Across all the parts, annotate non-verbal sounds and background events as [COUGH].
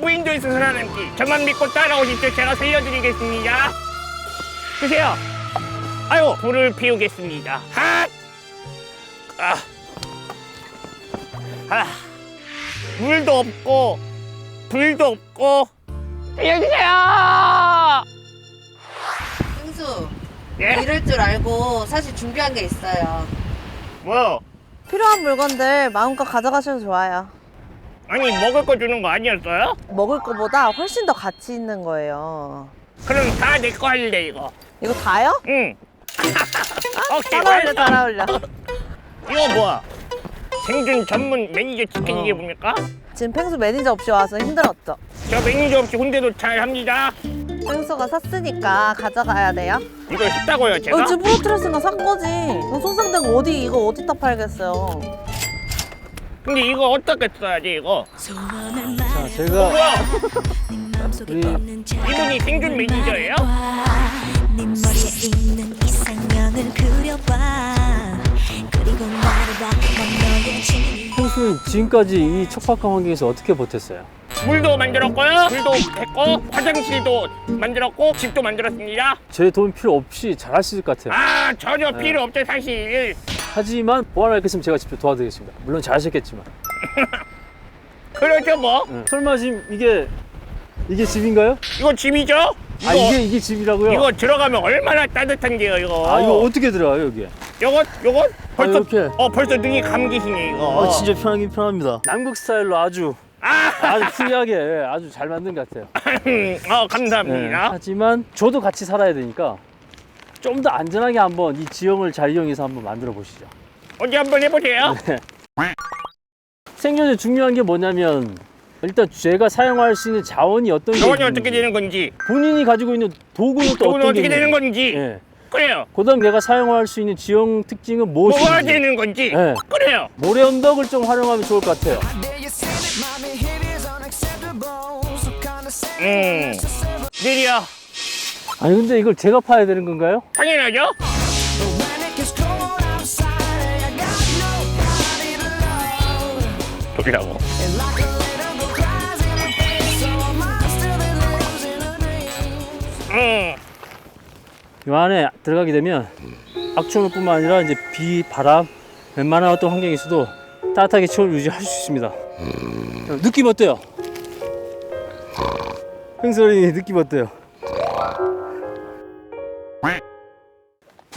무인도에서 살아남기 저만 믿고 따라오십시오 제가 살려드리겠습니다 드세요 아유 불을 피우겠습니다 핫! 아. 아. 물도 없고 불도 없고 살려주세요 승수 예? 이럴 줄 알고 사실 준비한 게 있어요. 뭐 필요한 물건들 마음껏 가져가셔도 좋아요. 아니 먹을 거 주는 거 아니었어요? 먹을 거보다 훨씬 더 가치 있는 거예요. 그럼 다 내 거 할래 이거 이거 다요? 응 오케이 잘 어울려, 완성. 잘 어울려. 이거 뭐야? 생존 전문 매니저 치킨 이게 뭡니까? 지금 펭수 매니저 없이 와서 힘들었죠? 저 매니저 없이 혼대도 잘 합니다. 펭수가 샀으니까 가져가야 돼요. 이걸 샀다고요, 제가? 어, 지금 부러뜨렸으니까 산 거지. 이거 손상된 거 어디, 이거 어디다 팔겠어요. 근데 이거 어떻게 써야지, 이거? 자, 제가 뭐야? [LAUGHS] 우리 이분이 생존 매니저예요? 네 머리에 있는 이상형을 그려봐 그리고 나를 봐난 너의 친구 호수는 지금까지 이 척박한 환경에서 어떻게 버텼어요? 물도 만들었고요. 불도 했고, 화장실도 만들었고, 집도 만들었습니다. 제 도움 필요 없이 잘할 수 있을 것 같아요. 아, 전혀 필요 없죠, 사실. 하지만 보완할 게 있으면 제가 직접 도와드리겠습니다. 물론 잘하셨겠지만. [LAUGHS] 그렇죠, 뭐. 응. 설마 지금 이게 이게 집인가요? 이거 집이죠? 이거, 아 이게 이게 집이라고요? 이거 들어가면 얼마나 따뜻한 게요, 이거. 아 이거 어떻게 들어가요 여기에? 요거, 요거? 벌써, 이렇게. 어, 벌써 눈이 감기시네, 이거. 아 진짜 편하긴 편합니다. 남극 스타일로 아주 아, 아주 프리하게 예, 아주 잘 만든 것 같아요. [LAUGHS] 어, 예, 감사합니다. 하지만 저도 같이 살아야 되니까 좀 더 안전하게 한번 이 지형을 잘 이용해서 한번 만들어 보시죠. 어디 한번 해보세요. 생존에 중요한 게 뭐냐면 일단 제가 사용할 수 있는 자원이 어떤 게 자원이 있는지, 어떻게 되는 건지, 본인이 가지고 있는 도구는 또 어떤 게 어떻게 되는 있는지. 건지, 예. 그래요. 그다음 내가 사용할 수 있는 지형 특징은 무엇인지 뭐가 되는 건지, 예. 그래요. 모래 언덕을 좀 활용하면 좋을 것 같아요. 음, 느려. 아니 근데 이걸 제가 파야 되는 건가요? 당연하죠? 돌라고. 음, 이 안에 들어가게 되면 악천후뿐만 아니라 이제 비, 바람, 웬만한 어떤 환경에서도 따뜻하게 체온을 유지할 수 있습니다. 자, 느낌 어때요? 횡설이 느낌 어때요?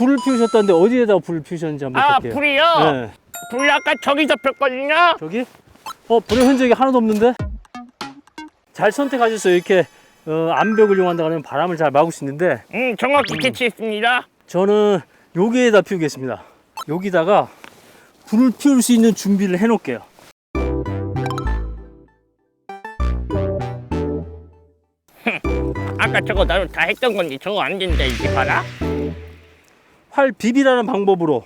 불을 피우셨다는데 어디에다 불을 피우셨는지 한번 아, 볼게요. 불이요? 네. 불 아까 저기서 폈거든요? 저기? 어, 불의 흔적이 하나도 없는데? 잘 선택하셨어요. 이렇게 어, 암벽을 이용한다 그러면 바람을 잘 막을 수 있는데 음, 정확히 캐치했습니다. 저는 여기에다 피우겠습니다. 여기다가 불을 피울 수 있는 준비를 해 놓을게요. [LAUGHS] 아까 저거 나도 다 했던 건데 저거 안 된다, 이제 봐라. 활 비비라는 방법으로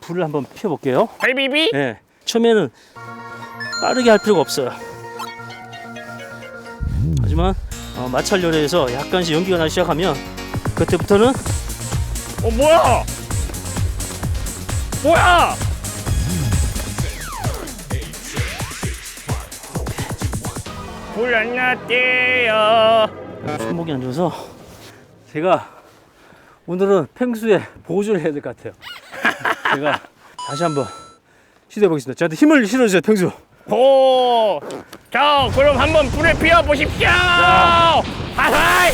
불을 한번 피워 볼게요. 발비비? 네. 처음에는 빠르게 할 필요가 없어요. 하지만 어, 마찰 요래에서 약간씩 연기가 나기 시작하면 그때부터는 어, 뭐야? 뭐야? 불 안 났대요. 손목이 안 좋아서 제가 오늘은 펭수에 보조를 해야 될 것 같아요. 제가 다시 한번 시도해 보겠습니다. 저한테 힘을 실어주세요, 펭수. 오, 자, 그럼 한번 불을 피워 보십시오. 하하이.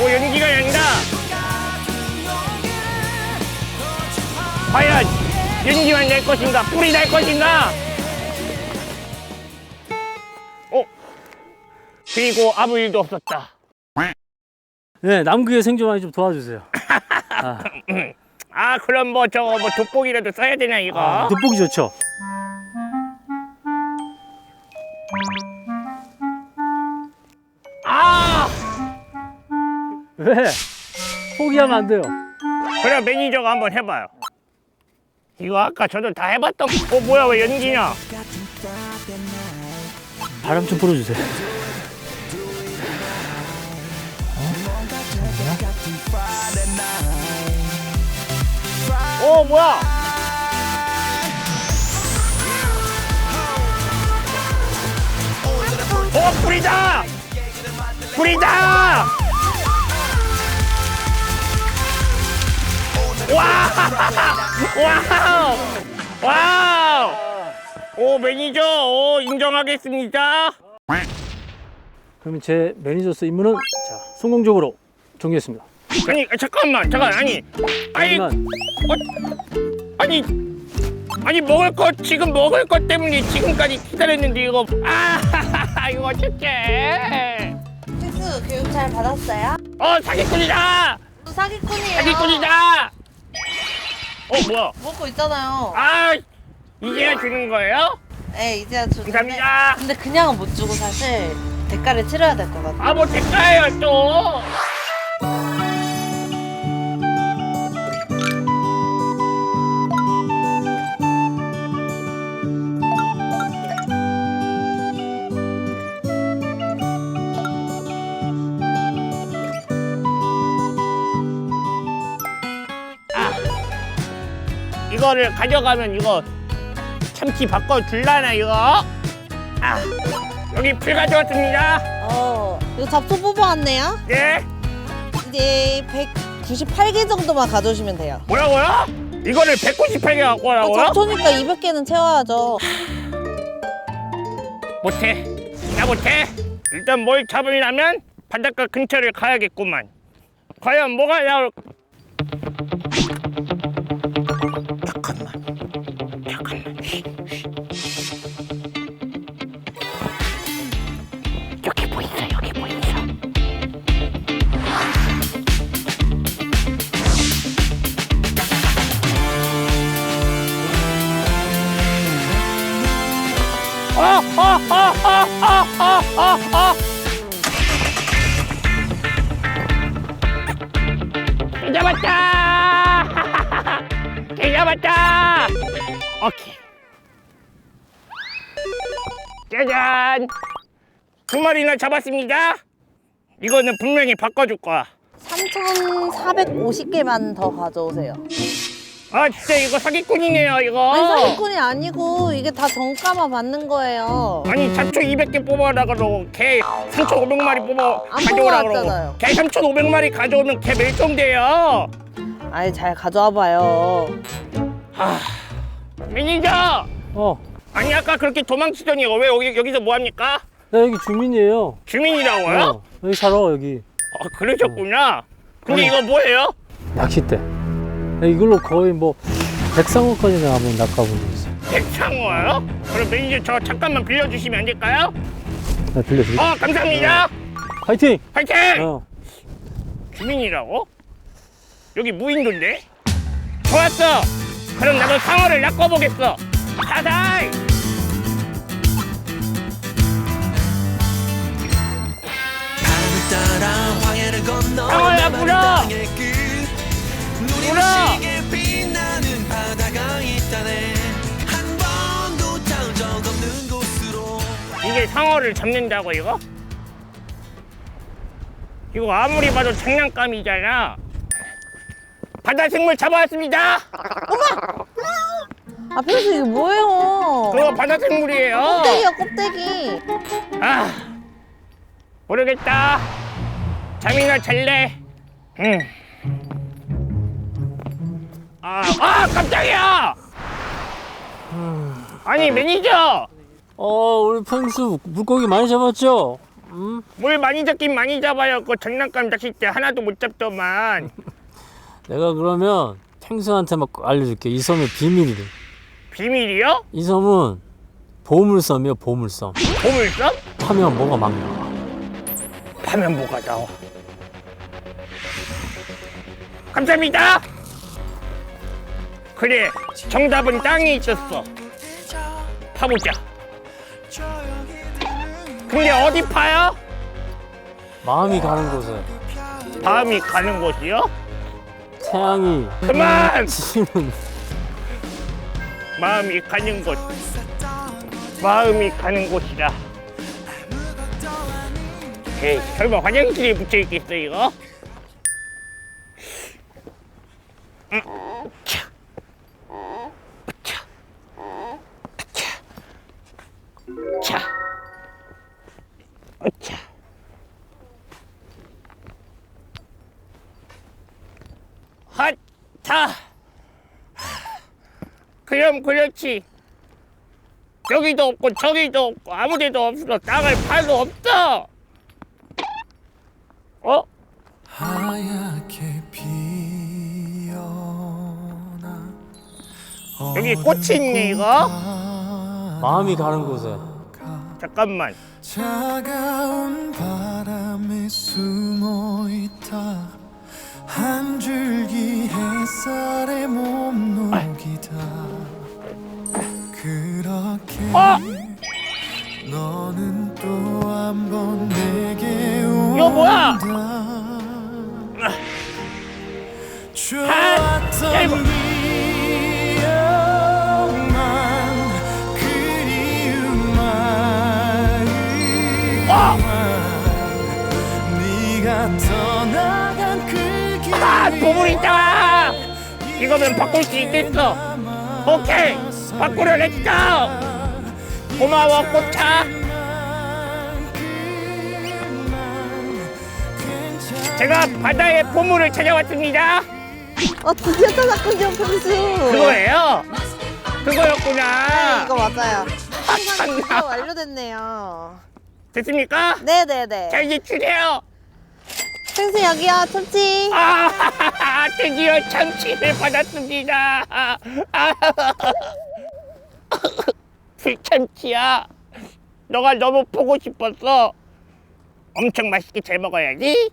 오, 연기가 난다. 과연 연기만 낼 것인가, 불이 날 것인가? 어, 그리고 아무 일도 없었다. 네, 남극의 생존하기 좀 도와주세요. 아, 아, 그럼 뭐 저거 뭐 돋보기라도 써야 되나 이거? 아, 돋보기 좋죠. 아, 왜? 포기하면 안 돼요. 그럼 매니저가 한번 해봐요. 이거 아까 저도 다 해봤던. 어 뭐야 왜 연기냐? 바람 좀 불어주세요. 어 뭐야? 불이다! 불이다! 와! 와우! 와우! 오 매니저 오 인정하겠습니다. 그러면 제 매니저스 임무는 자 성공적으로 종료했습니다. 아니 잠깐만 잠깐 아니 아니 하지만 아니 아니 먹을 거 지금 먹을 것 때문에 지금까지 기다렸는데 이거 아 [LAUGHS] 이거 어떡해 펭수 교육 잘 받았어요? 어 사기꾼이다 사기꾼이에요. 사기꾼이다 어 뭐야 먹고 있잖아요. 아 이제야 주는 거예요? 네, 이제야 주는데. 감사합니다 근데 그냥은 못 주고 사실 대가를 치러야 될 것 같아요. 아 뭐 대가예요 또 이거를 가져가면 이거 참치 바꿔 줄라나 이거? 아 여기 풀 가져왔습니다. 어, 이거 잡초 뽑아왔네요. 네. 이제 198개 정도만 가져오시면 돼요. 뭐라고요? 이거를 198개 갖고 어, 오라고요? 잡초니까 200개는 채워야죠. 못해. 나 못해. 일단 뭘 잡으려면 바닷가 근처를 가야겠구만. 과연 뭐가 나올? 개 잡았다! 개 잡았다! 오케이. 짜잔! 두 마리나 잡았습니다. 이거는 분명히 바꿔줄 거야. 3,450개만 더 가져오세요. 아, 진짜 이거 사기꾼이네요, 이거. 아니, 사기꾼이 아니고 이게 다 정가만 받는 거예요. 아니 잡초 200개 뽑아라 그러고 개 3,500마리 뽑아 안 가져오라 그러고 뽑아왔잖아요. 개 3,500마리 가져오면 개 멸종돼요. 아니, 잘 가져와 봐요. 매니저 어, 아니 아까 그렇게 도망치더니 왜 여기 여기서 뭐 합니까? 나 여기 주민이에요. 주민이라고요? 어, 여기 살아 여기 아 그러셨구나. 근데 아니. 이거 뭐예요? 낚싯대. 야, 이걸로 거의 뭐 백상어까지 나가면 낚아본 적 있어. 백창어요? 그럼 매니저 저 잠깐만 빌려주시면 안 될까요? 나 빌려줄게. 어 감사합니다. 파이팅! 파이팅! 어. 주민이라고? 여기 무인도인데? 좋았어. 그럼 나도 상어를 낚아보겠어. 사사이. 바람을 따라 황해를 건너 상어야, 물어! 곳으로 이게 상어를 잡는다고 이거? 이거 아무리 봐도 장난감이잖아. 바다 생물 잡아왔습니다. 아, 펭수 이게 뭐예요? 그거 바다 생물이에요. 껍데기야, 껍데기. 아 모르겠다. 잠이나 잘래. 응. 아, 아 깜짝이야. 아니 매니저 어, 우리 펭수 물고기 많이 잡았죠? 음? 뭘 많이 잡긴 많이 잡아요. 그 장난감 낚싯대 하나도 못 잡더만. [LAUGHS] 내가 그러면 펭수한테 막 알려줄게. 이 섬의 비밀이래. 비밀이요? 이 섬은 보물섬이요, 보물섬. 보물섬? 파면 뭐가 막 나와. 파면 뭐가 나와? 감사합니다. 그래, 정답은 땅에 있었어. 파보자. 근데 어디 파요? 마음이 가는 곳에 다음이 가는 곳이요? 태양이 그만! 지는 마음이 가는 곳. 마음이 가는 곳이다. 에이, 설마 화장실에 붙여 있겠어 이거? 음, 차. 차. 차. 차. 으차. 핫타. 그럼 그렇지. 여기도 없고 저기도 없고 아무데도 없어. 땅을 팔도 없어. 어? 하얗게 여기 꽃이 있네 이거. 마음이 가는 곳에 잠깐만. 차가운 바람에 숨어 있다 한 줄기 햇살에 몸 녹이다 그렇게 어? 아, 보물 있다. 이거면 바꿀 수 있겠어. 오케이, 바꾸려 했어. 고마워 꽃차. 제가 바다의 보물을 찾아왔습니다. 아 드디어 찾았군요 평수. 그거예요? 그거였구나. 네 이거 맞아요. 아, 항상 이거 완료됐네요. 됐습니까? 네네네. 자 이제 주세요. 평수 여기요 참치. 아, [LAUGHS] 드디어 참치를 받았습니다. 아, [LAUGHS] 불참치야. 너가 너무 보고 싶었어. 엄청 맛있게 잘 먹어야지.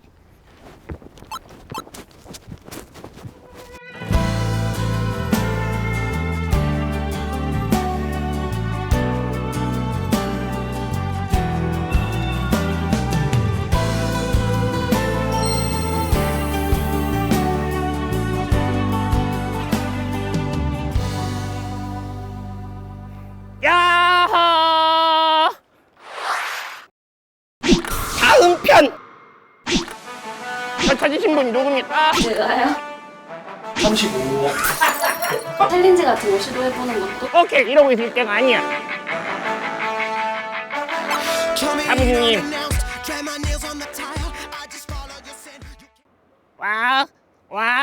35. 챌린지 같은 거 시도해보는 것도 오케이, 이러고 있을 때가 아니야. 사부님. 와우, 와